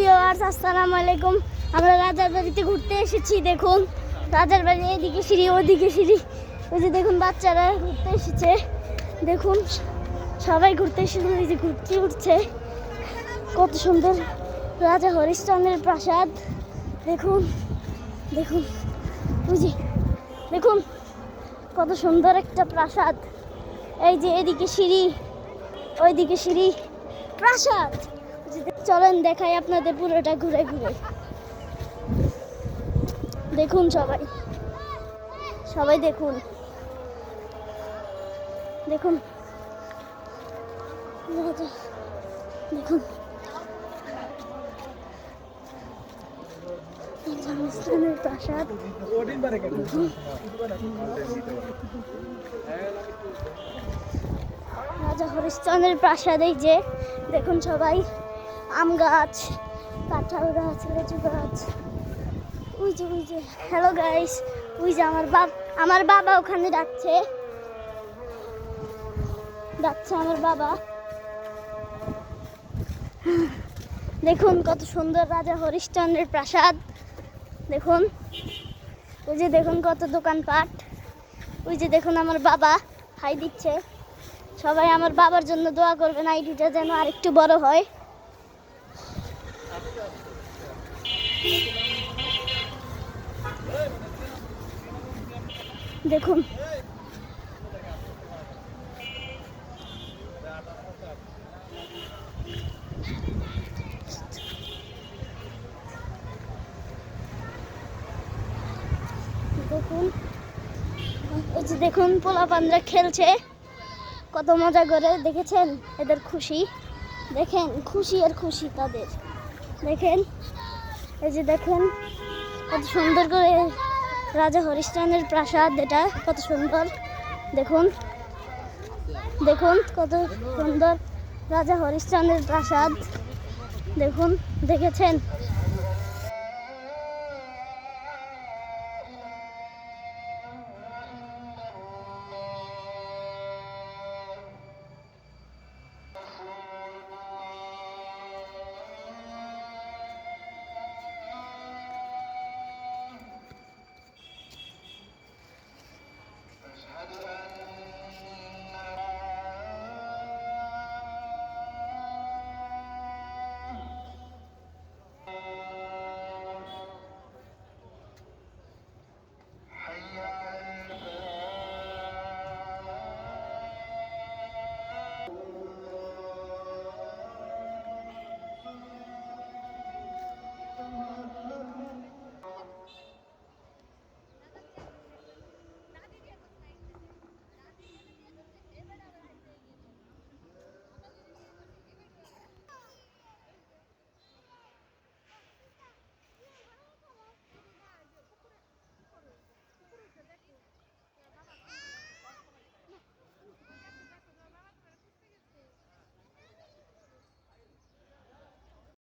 Viewers, আসসালামু আলাইকুম। আমরা রাজার বাড়িতে ঘুরতে এসেছি, দেখুন। রাজার বাড়ি এদিকে সিঁড়ি, ওদিকে সিঁড়ি। ওই যে দেখুন, বাচ্চারা ঘুরতে এসেছে। দেখুন, সবাই ঘুরতে এসেছে ওই যে ঘুরতে উঠছে। কত সুন্দর। রাজা হরিশ্চন্দ্রের প্রাসাদ। দেখুন দেখুন যে, দেখুন, কত সুন্দর একটা প্রাসাদ। এই যে এদিকে সিঁড়ি, ওইদিকে সিঁড়ি। প্রাসাদ! চলেন, দেখাই আপনাদের পুরোটা ঘুরে ঘুরে। দেখুন সবাই। সবাই দেখুন। দেখুন। দেখুন। রাজা হরিশ্চন্দ্রের প্রাসাদ যে। দেখুন সবাই। আম গাছ, কাঁঠাল গাছ, লেচু গাছ। ওই যে ওই যে হ্যালো গাইস ওই যে আমার বাপ আমার বাবা ওখানে ডাকছে। ডাকছে আমার বাবা। দেখুন কত সুন্দর রাজা হরিশ্চন্দ্রের প্রাসাদ। দেখুন, ওই যে দেখুন কত দোকানপাট। ওই যে দেখুন আমার বাবা, হাই দিচ্ছে। সবাই আমার বাবার জন্য দোয়া করবেন, আইডিটা যেন আরেকটু বড় হয়। দেখুন। দেখুন। পোলা পান্ডা খেলছে। কত মজা করে, দেখেছেন? এদের খুশি। দেখেন, খুশি আর খুশি তাদের। দেখেন। এই যে দেখেন, কত সুন্দর করে রাজা হরিশ্চন্দ্রের প্রাসাদ, এটা কত সুন্দর। দেখুন দেখুন কত সুন্দর রাজা হরিশ্চন্দ্রের প্রাসাদ। দেখুন, দেখেছেন?